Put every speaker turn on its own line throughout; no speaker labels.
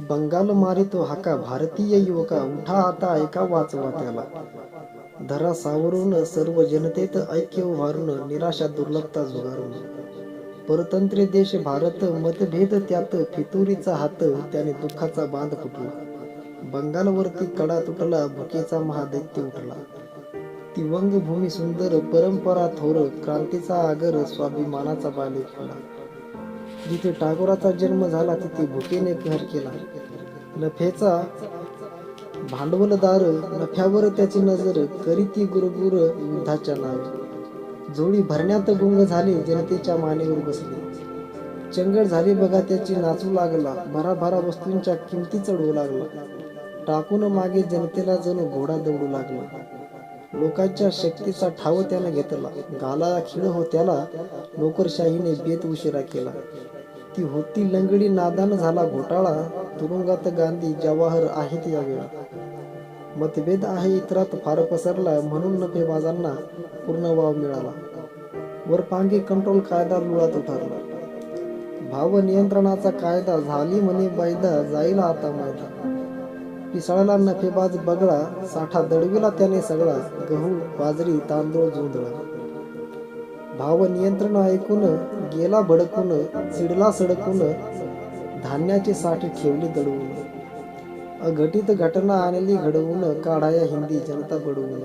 बंगाल मारितो हाका भारतीय युवका उठा आता ऐका वाचवा त्याला धरा सावरून सर्व जनतेत ऐक्य उभारून निराशा दुर्लभता झुगारून. परतंत्र्य देश भारत मतभेद त्यात फितुरीचा हात त्याने दुःखाचा बांध फुटला. बंगालवरती कडा तुटला भुकेचा महादैत्य उठला. ती वंगभूमी सुंदर परंपरा थोर क्रांतीचा आगर स्वाभिमानाचा बाले खेळला जिथे टागोराचा जन्म झाला तिथे भुकेने घर केला. नफ्याचा भांडवलदार नफ्यावर त्याची नजर करीती गुरगुर युद्धाच्या नावे. जोडी भरण्यात गुंग झाले जनतेच्या मानेवर बसले. चंगळ झाली बघा त्याची नाचू लागला. भराभरा वस्तूंच्या किमती चढवू लागला. टाकून मागे जनतेला जणू घोडा दौडू लागला. लोकांच्या शक्तीचा ठाव त्यानं घेतला. गाला खिळ हो त्याला नोकरशाहीने बेत उशिरा केला. ती होती लंगडी नादान झाला घोटाळा. तुरुंगात गांधी जवाहर आहेत या मतभेद आहे इतरात फार पसरला म्हणून नफेबाजांना पूर्ण वाव मिळाला. वर पांगे कंट्रोल कायदा लुळात उतरला. भाव नियंत्रणाचा कायदा झाली म्हणे बायदा जाईल आता मायदा पिसाळला नफेबाज बगळा साठा दडविला त्याने सगळा गहू बाजरी तांदूळ जोंधळा. भाव नियंत्रण ऐकून गेला भडकून चिडला सडकून धान्याचे साठे ठेवले दडवून. अघटित घटना आणली घडवून काढाया हिंदी जनता बडवून.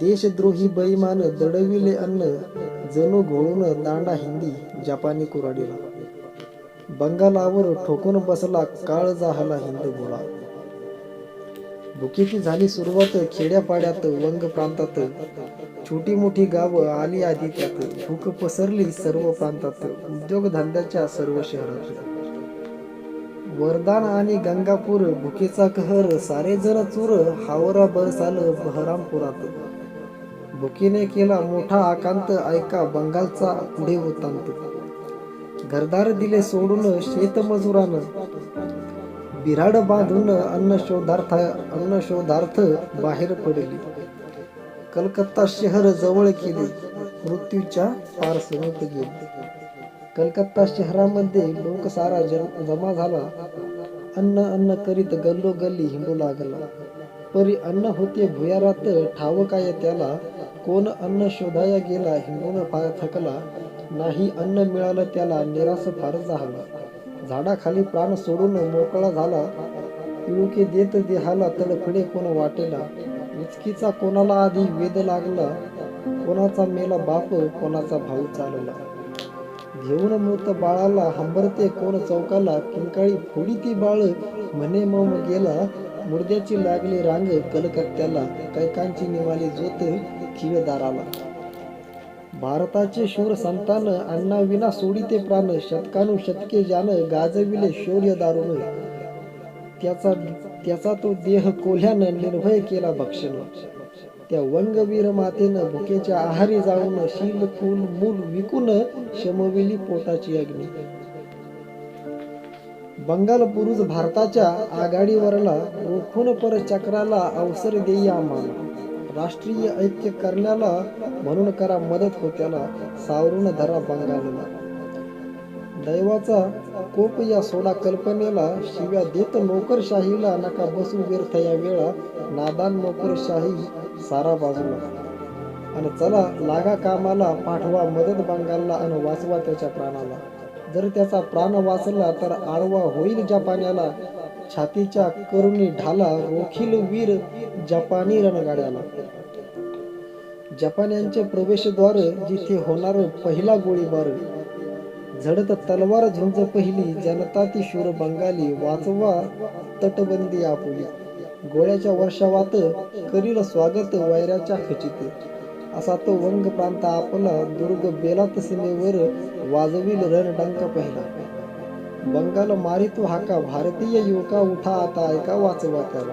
देशद्रोही बैमान दडविले अन्न जणू घोळून दांडा हिंदी जपानी कुराडीला बंगालावर ठोकून बसला काळ जाहला हिंद बोला भुकेची झाली सुरुवात खेड्यापाड्यात वंग प्रांतात. छोटी मोठी गावं आली आधी त्यात. भूक पसरली सर्व प्रांतात. उद्योगधंद्याच्या सर्व शहरात. वरदान आणि गंगापूर भुकेचा कहर सारे जण चूर हावरा बरसाल बहरामपुरात. भुकीने केला मोठा आकांत ऐका बंगालचा पुढे होतांत घरदार दिले सोडून शेतमजुरानं. बिराड बांधून अन्न शोधार्थ अन्न शोधार्थ बाहेर पडली. कलकत्ता शहर जवळ केले मृत्यूच्या पार समीप गेले. कलकत्ता शहरामध्ये लोक सारा जमा झाला. अन्न अन्न करीत गल्लो गल्ली हिंडू लागला. परी अन्न होते भुयारात ठाव काय त्याला कोण अन्न शोधाया गेला हिंडून फार थकला. नाही अन्न मिळालं त्याला निराश फार झाला. झाडाखाली प्राण सोडून मोकळा झाला. पिळुके देत देहाला तडफडे कोण वाटेला? उचकीचा कोणाला आधी वेद लागला? कोणाचा मेला बाप कोणाचा भाऊ चालला? घेऊन मृत बाळाला हंबरते कोण चौकाला? किंकाळी फोडी ती बाळ म्हणे मम गेला. मुर्द्याची लागली रांग कलकत्त्याला. कैकांची निवाली जोत खिळदाराला. भारताचे शूर संतान अण्णाविना सोडिते प्राण शतकानु शतके जान गाजविले शौर्य दारुण. त्याचा त्याचा तो देह कोल्ह्यानं निर्भय केला भक्षण. त्या वंगवीर मातेनं भुकेच्या आहारी जाऊन शील फूल मूल विकून शमविली पोटाची अग्नी. बंगाल पुरुष भारताच्या आघाडीवरला रोखून पर चक्राला अवसर देई आम्हाला. राष्ट्रीय ऐक्य करण्याला म्हणून करा मदत होत्याला सावरून धरा बंगालला. दैवाचा कोप या सोडा कल्पनेला शिव्या देत नोकरशाहीला नका बसू व्यर्थ या वेळा. नादान नोकरशाही सारा बाजूला. आणि चला लागा कामाला पाठवा मदत बंगालला आणि वाचवा त्याच्या प्राणाला. जर त्याचा प्राण वाचला तर आळवा होईल ज्या पाण्याला. छातीच्या करुणी ढाला रोखील वीर जपानी रणगाड्याला. जपान्यांचे प्रवेशद्वार जिथे होणार पहिला गोळीबार. झडत तलवार झुंज पहिली जनता ती शूर बंगाली वाचवा तटबंदी आपुली. गोळ्याच्या वर्षावात करील स्वागत वैराच्या खचित. असा तो वंग प्रांत आपला दुर्ग बेलात सीमेवर वाजविल रणडंक पहिला. बंगाल मारितो हाका भारतीय युवका उठा आता ऐका वाचवा त्याला.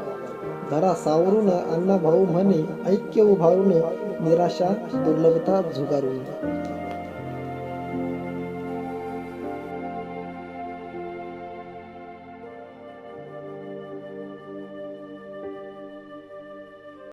धरा सावरून अण्णा भाऊ म्हणे ऐक्य उभारून निराशा दुर्लभता झुगारून.